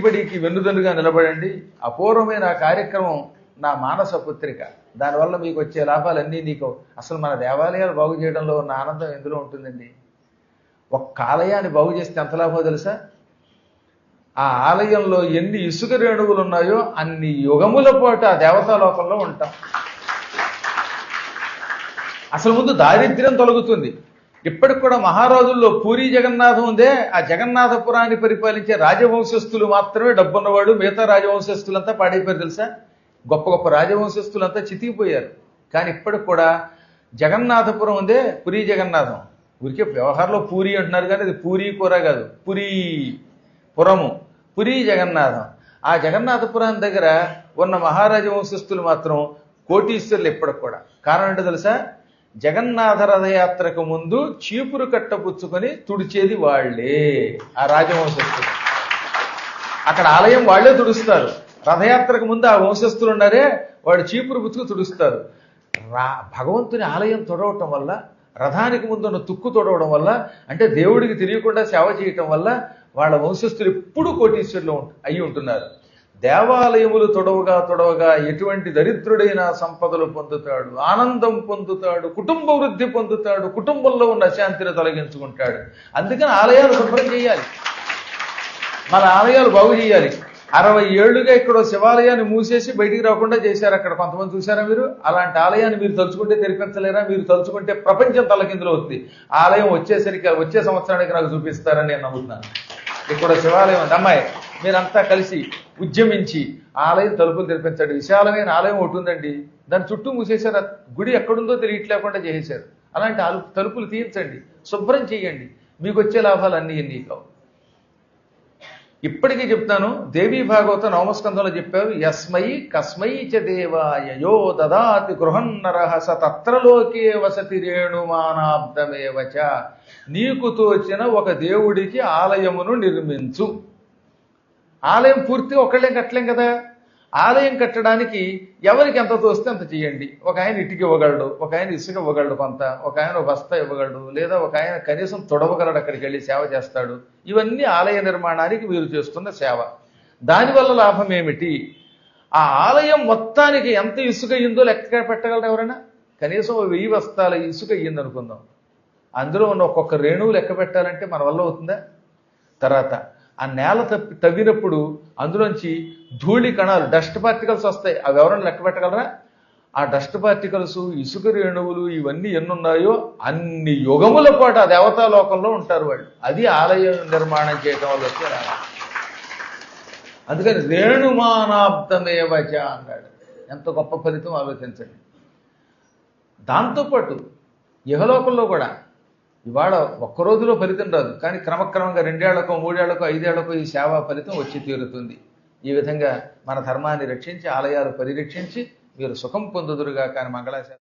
పెట్టుబడికి వెన్నుదన్నుగా నిలబడండి. అపూర్వమైన కార్యక్రమం నా మానస పుత్రిక. దానివల్ల మీకు వచ్చే లాభాలన్నీ నీకు అసలు మన దేవాలయాలు బాగు చేయడంలో ఉన్న ఆనందం ఎందులో ఉంటుందండి? ఒక్క ఆలయాన్ని బాగు చేస్తే ఎంత లాభమో తెలుసా? ఆ ఆలయంలో ఎన్ని ఇసుక రేణువులు ఉన్నాయో అన్ని యుగముల పాటు ఆ దేవతా లోకంలో ఉంటాం. అసలు ముందు దారిద్ర్యం తొలగుతుంది. ఇప్పటికి కూడా మహారాజుల్లో పూరి జగన్నాథం ఉందే. ఆ జగన్నాథపురాన్ని పరిపాలించే రాజవంశస్థులు మాత్రమే డబ్బున్నవాడు మిగతా రాజవంశస్థులంతా పాడైపోయారు తెలుసా? గొప్ప గొప్ప రాజవంశస్థులంతా చితికిపోయారు. కానీ ఇప్పటికి కూడా జగన్నాథపురం ఉందే పురి జగన్నాథం. ఊరికే వ్యవహారంలో పూరి అంటున్నారు కానీ అది పూరి కూర కాదు. పురి పురము. పురి జగన్నాథం. ఆ జగన్నాథపురం దగ్గర ఉన్న మహారాజ వంశస్థులు మాత్రం కోటీశ్వరులు ఇప్పటికి కూడా. కారణం ఏంటో తెలుసా? జగన్నాథ రథయాత్రకు ముందు చీపురు కట్ట పుచ్చుకొని తుడిచేది వాళ్ళే. ఆ రాజవంశస్థులు. అక్కడ ఆలయం వాళ్ళే తుడుస్తారు. రథయాత్రకు ముందు ఆ వంశస్థులు ఉన్నారే వాడు చీపురు పుచ్చుకు తుడుస్తారు. రా భగవంతుని ఆలయం తొడవటం వల్ల రథానికి ముందున్న తుక్కు తొడవడం వల్ల అంటే దేవుడికి తెలియకుండా సేవ చేయటం వల్ల వాళ్ళ వంశస్థులు ఎప్పుడూ కోటీశ్వరులు అయి ఉంటున్నారు. దేవాలయములు తొడవగా తొడవగా ఎటువంటి దరిద్రుడైన సంపదలు పొందుతాడు ఆనందం పొందుతాడు కుటుంబ వృద్ధి పొందుతాడు కుటుంబంలో ఉన్న అశాంతిని తొలగించుకుంటాడు. అందుకని ఆలయాలు శుభ్రం చేయాలి. మన ఆలయాలు బాగు చేయాలి. అరవై ఏళ్ళుగా ఇక్కడ శివాలయాన్ని మూసేసి బయటికి రాకుండా చేశారు అక్కడ కొంతమంది చూసారా మీరు? అలాంటి ఆలయాన్ని మీరు తలుచుకుంటే తెరిపించలేరా? మీరు తలుచుకుంటే ప్రపంచం తలకిందులో వస్తుంది ఆలయం వచ్చేసరికి వచ్చే సంవత్సరానికి నాకు చూపిస్తారని నేను నమ్ముతున్నాను. ఇక్కడ శివాలయం ఉంది. అమ్మాయి మీరంతా కలిసి ఉద్యమించి ఆలయం తలుపులు తెరిపించండి. విశాలమైన ఆలయం ఒకటి ఉందండి. దాని చుట్టూ మూసేశారు. గుడి ఎక్కడుందో తెలియట్లేకుండా చేసేశారు. అలాంటి తలుపులు తీయించండి. శుభ్రం చేయండి. మీకు వచ్చే లాభాలు అన్నీ ఎన్ని కావు. ఇప్పటికీ చెప్తాను దేవీ భాగవత నవమస్కంధంలో చెప్పారు యస్మై కస్మై చ దేవాయ యో దదాతి గృహన్నరహ స తత్రలోకే వసతి రేణుమానాబ్దమేవచ నీకు తోచిన ఒక దేవుడికి ఆలయమును నిర్మించు. ఆలయం పూర్తిగా ఒకళ్ళేం కట్టలేం కదా? ఆలయం కట్టడానికి ఎవరికి ఎంత తోస్తే అంత చేయండి. ఒక ఆయన ఇటుక ఇవ్వగలడు ఒక ఆయన ఇసుక ఇవ్వగలడు కొంత ఒక ఆయన ఒక బస్తా ఇవ్వగలడు లేదా ఒక ఆయన కనీసం తొడవగలడు అక్కడికి వెళ్ళి సేవ చేస్తాడు. ఇవన్నీ ఆలయ నిర్మాణానికి మీరు చేస్తున్న సేవ. దానివల్ల లాభం ఏమిటి? ఆ ఆలయం మొత్తానికి ఎంత ఇసుక అయ్యిందో లెక్క పెట్టగలరు ఎవరైనా? కనీసం వెయ్యి బస్తాల ఇసుక అయ్యింది అనుకుందాం. అందులో ఉన్న ఒక్కొక్క రేణువు లెక్క పెట్టాలంటే మన వల్ల అవుతుందా? తర్వాత ఆ నేల తప్పి తవ్వినప్పుడు అందులోంచి ధూళి కణాలు డస్ట్ పార్టికల్స్ వస్తాయి. అవి ఎవరైనా లెక్క పెట్టగలరా? ఆ డస్ట్ పార్టికల్స్ ఇసుక రేణువులు ఇవన్నీ ఎన్నున్నాయో అన్ని యుగముల పాటు ఆ దేవతా లోకంలో ఉంటారు వాళ్ళు. అది ఆలయం నిర్మాణం చేయటం వల్ల వచ్చే అందుకని రేణుమానాబ్దమేవచ అన్నాడు. ఎంత గొప్ప ఫలితం ఆలోచించండి. దాంతోపాటు యుగలోకంలో కూడా ఇవాళ ఒక్క రోజులో ఫలితం రాదు. కానీ క్రమక్రమంగా రెండేళ్ళకో మూడేళ్ళకో ఐదేళ్ళకో ఈ సేవా ఫలితం వచ్చి తీరుతుంది. ఈ విధంగా మన ధర్మాన్ని రక్షించి ఆలయాలు పరిరక్షించి మీరు సుఖం పొందుదురుగా కానీ మంగళాశాసనం